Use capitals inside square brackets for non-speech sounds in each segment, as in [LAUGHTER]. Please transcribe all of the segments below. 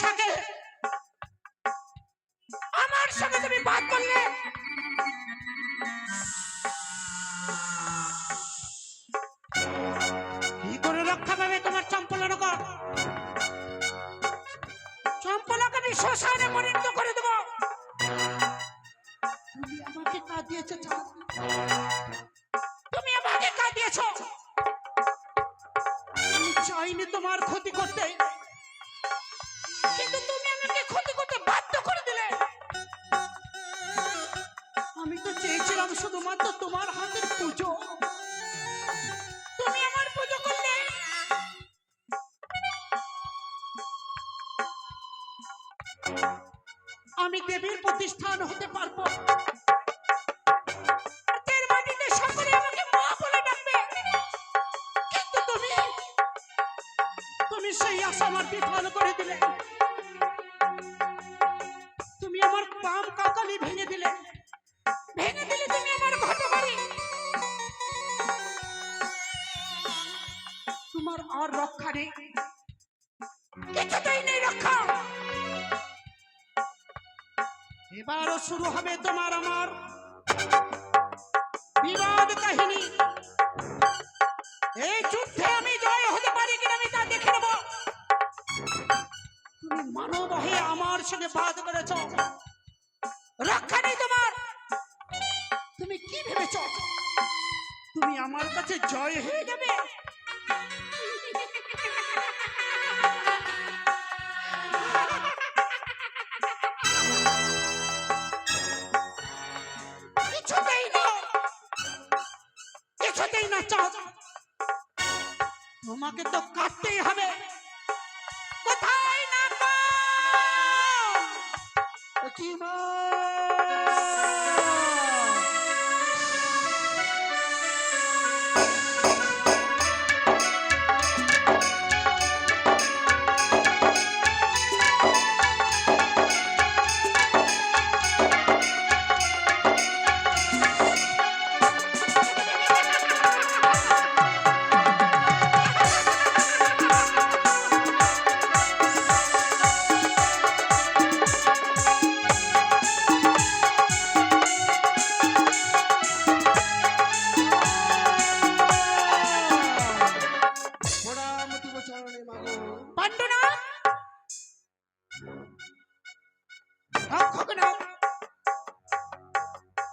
মনসাকে আমার সঙ্গে তুমি বাদ করলে কি করে রক্ষা পাবে তোমার চম্পলনগর চম্পলকে আমি শ্মশানে পরিণত করে দেবো। তুমি আমাকে কাঁদিয়েছো, চাঁদ। আমি দেবীর প্রতিষ্ঠান হতে পারব। সকলে আমাকে মা বলে ডাকবে। কিন্তু তুমি সেই করে তুমি আমার ভেঙে দিলে। ভেঙে দিলে তোমার আর রক্ষা নেই। কিছুতেই নেই রক্ষা। এবারও শুরু হবে তোমার আমার বিবাদ কাহিনী। এই যুদ্ধে আমি জয় হতে পারি কিনা আমি তা দেখে নেব। তুমি মানব হয়ে আমার সঙ্গে বাদ করেছ। রক্ষা নেই তোমার। তুমি কি ভেবেছ? তুমি আমার কাছে জয় হয়ে যাবে? কি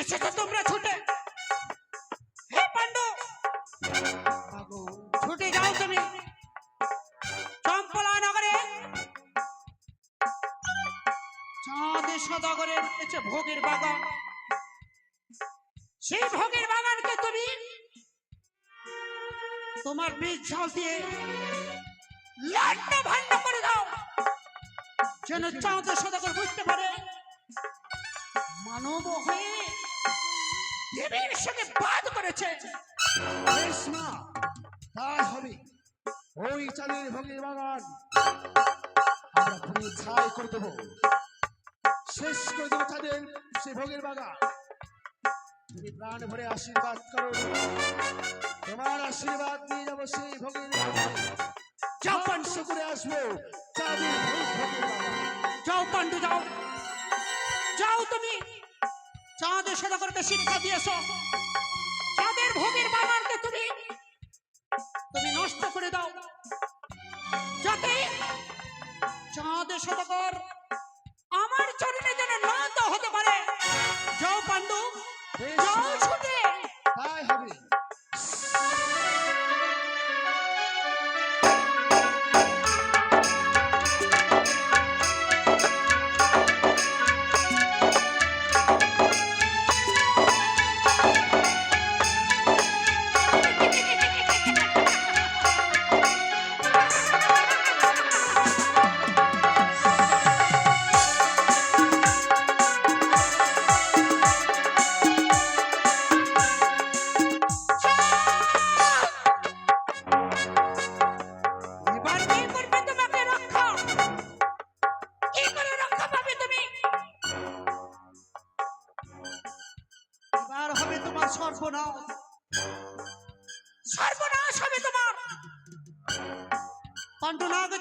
এসেছ তোমরা ছুটে হে পাণ্ডু! ছুটে যাও তুমি। চম্পলা নগরে। চাঁদে সদাগরে রয়েছে ভোগের বাগান। সেই ভোগের বাগানকে তুমি তোমার বীজ ঝাল দিয়ে লাড্ড ভান্ড করে দাও। যেন চাঁদে সদাগর বুঝতে পারে, মানব হয়ে দেবীর সঙ্গে বাদ করেছে। বেশ মা ওই চাঁদের ভোগের বাগান আমরা পুড়িয়ে ছাই করে দেবো। শেষ করে দেবো চাঁদের সেই ভোগের বাগান। তুমি প্রাণ ভরে আশীর্বাদ করো। তোমার আশীর্বাদ নিয়ে যাব সেই ভোগের বাগান। যাও ধ্বংস করে আসব চাঁদের ভোগ ভোগের বাগান। যাও পাণ্ডু যাও। যাও তুমি। চাঁদের সদাগরকে শিক্ষা দিয়েছ। চাঁদের ভোগের বাগানকে তুমি তুমি নষ্ট করে দাও। যাতে চাঁদের সদাগর আমার চরণে যেন নত হতে পারে।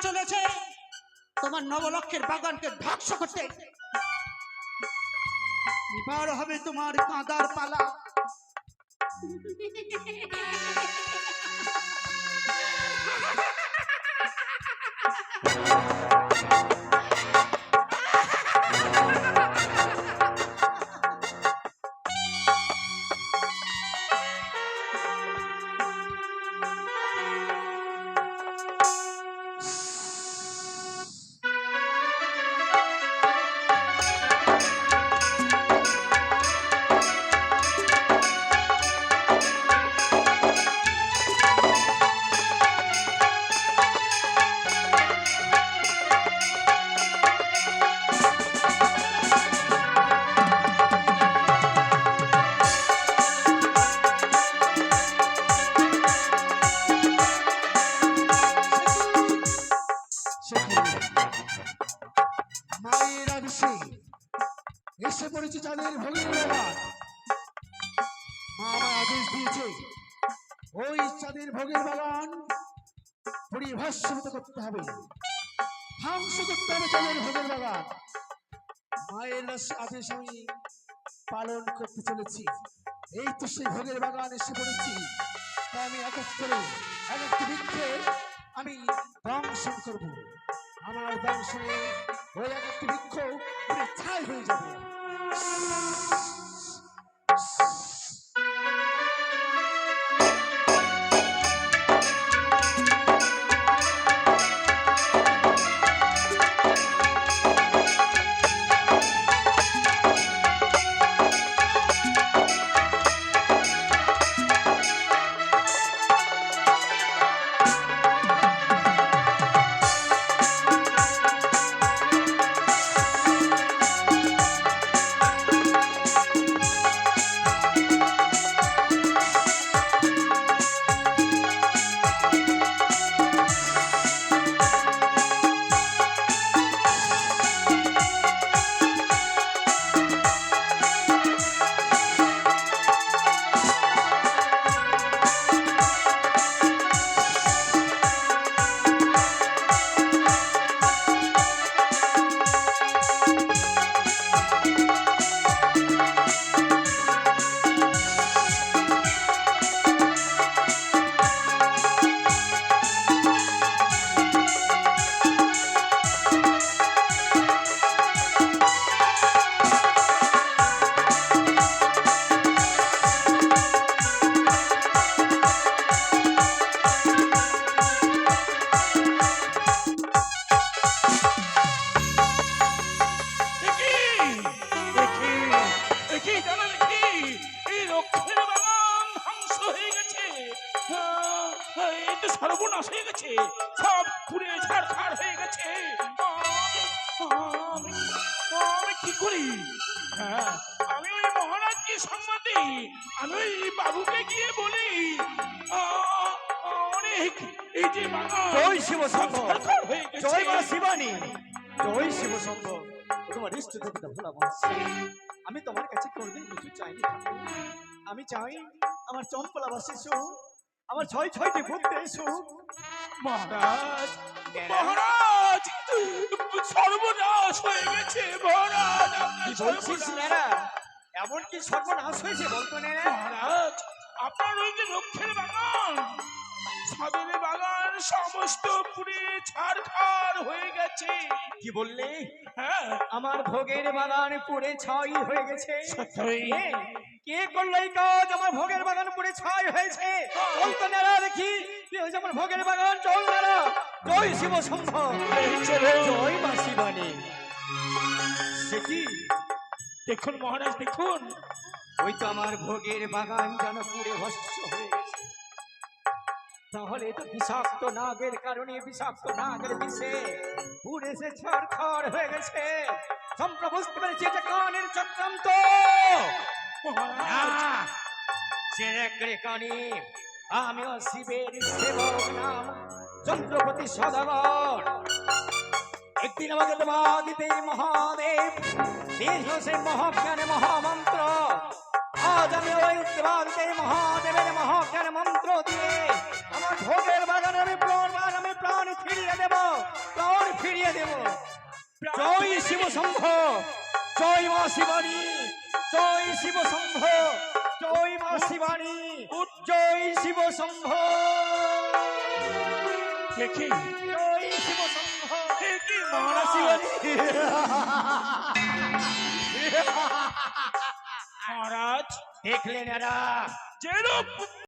চলেছে। তোমার নবলক্ষের বাগানকে ধ্বংস করতে। এবার হবে তোমার কাঁদার পালা। সেখানে [LAUGHS] পরিভাষিত করতে হবে। ধ্বংস করতে হবে চাঁদের ভোগের বাগান। মায়ের আদেশ আমি পালন করতে চলেছি। এই তো সেই ভোগের বাগান এসে পড়েছি। তাই আমি এক এক করে, এক একটি বৃক্ষে আমি দংশন করব। আমার দংশনে ওই এক একটি বৃক্ষ ছাই হয়ে যাবে। হ্যাঁ আমি মহারাজকে সম্মতি আমি বাবুকে গিয়ে বলি আরে এই যে জয় শিব জয় মা শিবানী। জয় শিব তোমার ইষ্ট দেবতা ভোলা আমি তোমার কাছে কোনদিন কিছু চাইনি। আমি চাই আমার চম্পলাবাসী সুখ আমার ছয় ছয়টি ভক্তের সুখ মহারাজ মহারাজ সর্বনাশ হয়ে গেছে মহারাজ। বলছিস। নেরা এমন কি সর্বনাশ হয়েছে বলতো মহারাজ আপনার ওই যে লক্ষ্যের বাগান সাদের বাগান সমস্ত পুরে ছাড়খাড় হয়ে গেছে। কি বললে? হ্যাঁ। আমার ভোগের বাগান পুড়ে ছাই হয়ে গেছে। কে? করল এই কাজ? আমার ভোগের বাগান পুড়ে ছাই হয়েছে। চল তো নেড়া দেখি। কি হয়েছে আমার ভোগের বাগান। চল নেড়া জয় শিব চলো। জয় মা শিবানী। সে কি? দেখুন মহারাজ দেখুন। ওই তো আমার ভোগের বাগান যেন পুড়ে ভস্ম হয়ে গেছে তাহলে তো বিষাক্ত নাগের কারণে বিষাক্ত নাগের বিষে পুড়ে সে ছড়খড় হয়ে গেছে। সম্প্র বুঝতে পেরেছি যে কানের চক্রান্ত। কানে আমিও শিবের সেবক নাম চন্দ্রপতি সদাগর। একদিন আমাকে দেবা দিতে মহাদেব দিয়েছিল সে মহাজ্ঞানে মহামন্ত্র। আজ আমি ওই দেবাদিতে মহাদেবের মহাজ্ঞান মন্ত্র দিয়ে আমার ভোগের বাগানে আমি প্রাণ আমি প্রাণ ফিরিয়ে দেব প্রাণ ফিরিয়ে দেব। জয় শিব শম্ভ জয় মা শিবানী জয় শিব শম্ভ জয় মা শিবানী জয় শিব শম্ভ। দেখি। জয় দেখি মহারাজ মহারাজ দেখলেন এরা যেরূপ